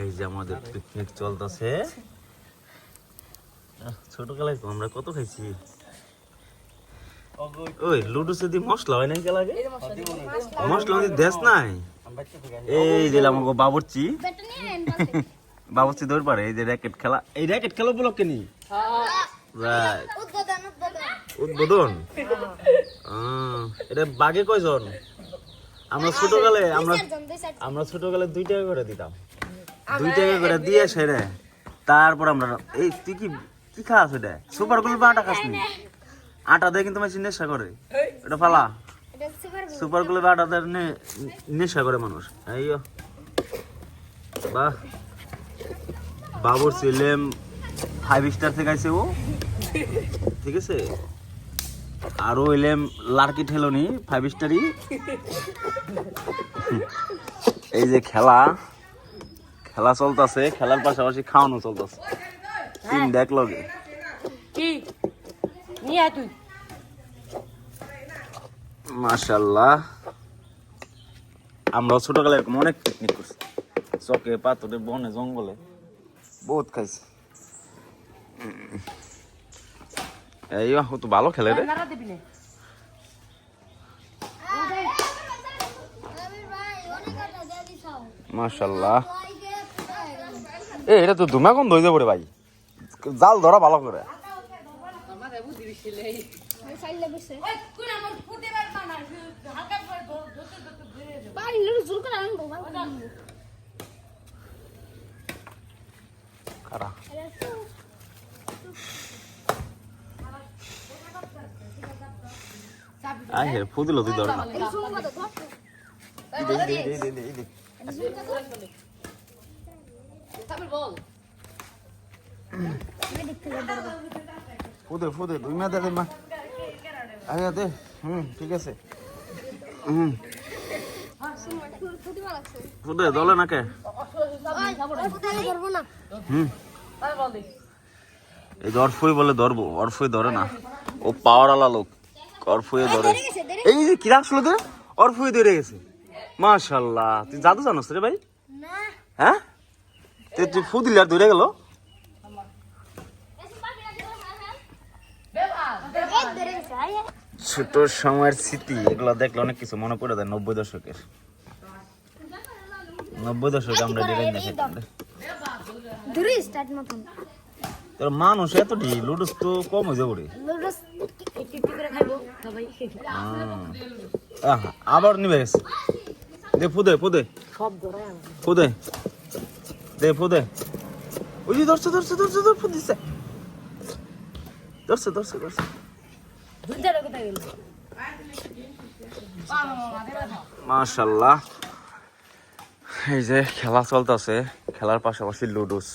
এই যে আমাদের পিকনিক চলতেছে। ছোটবেলায় আমরা কত খাইছি? ওই লুডু যদি মশলা হয় নাকি লাগে মশলা যদি দেশ নাই। এই যে আমাকে বাবুর্চি। বাবুর্চি দৌড় পারে এই যে র্যাকেট খেলা। এই র্যাকেট খেলা উপলক্ষে নি? Right. উদ্বোধন উদ্বোধন। উদ্বোধন? এটা বাগে কয়জন? আমরা ছোটকালে আমরা দুই চারজন আমরা ছোটকালে দুই টাকা করে দিতাম। দুই টাকা করে দিয়ে সেরে তারপর আমরা এই তুই কি কি খাস ওটা? সুপারগুলো আটা খাস নি আটা দিয়ে কিন্তু মানুষ নেশা করে। এটা ফালা। সুপার সুপারগুলো আটা দিয়ে নেশা করে মানুষ। এই বাহ। বাবুর ছিলেম ফাইভ স্টার থেকে আইছে ও। ঠিক আছে? আরও এলেম লার্কি ঠেলনি ফাইভ স্টারই এই যে খেলা খেলা চলতেছে খেলার পাশাপাশি খাওয়ানো চলতেছে। তিন দেখ লগে। মাশাল্লাহ আমরা ছোটকালে এরকম অনেক পিকনিক করছি। চকে পাথরে বনে জঙ্গলে। বহুত খাইছি। এই ও তো ভালো খেলে রে। মাশাল্লাহ। এ এটা তো ধুমা কম ধরে যাব রে ভাই। জাল ধরা ভালো করে। করে? আয় হে ফুদিল তুই ধর না। দে, দে, দে, দে, দে। ফুদে ফুদে দুই মা দে মা দে হুম ঠিক আছে। হুম। ফুদে দলে হুম। এই যে বলে ধরবো অরফুই ধরে না। ও পাওয়ার আলা লোক। অরফুয়ে ধরে। এই যে কিরা আসলো তো অরফুই ধরে গেছে। মাশাল্লাহ তুই জাদু জানোস রে ভাই? হ্যাঁ? তুই ফু দিলি আর ধরে গেল। ছোট সময়ের স্মৃতি এগুলো দেখলে অনেক কিছু মনে পড়ে যায় নব্বই দশকের। নব্বই দশকে আমরা ডিজাইন স্টার্ট তোর মানুষ এতটি লুডুস তো কম হয়ে যাব রে লুডুস আবার নিবে দে ফুদে ফুদে ফুদে দে। ফুদে ওই যে ধরছে ধরছে ধরছে ধর ধরছে ধরছে ধরছে। মাশাল্লাহ। এই যে খেলা চলতেছে, খেলার পাশাপাশি লুডুস।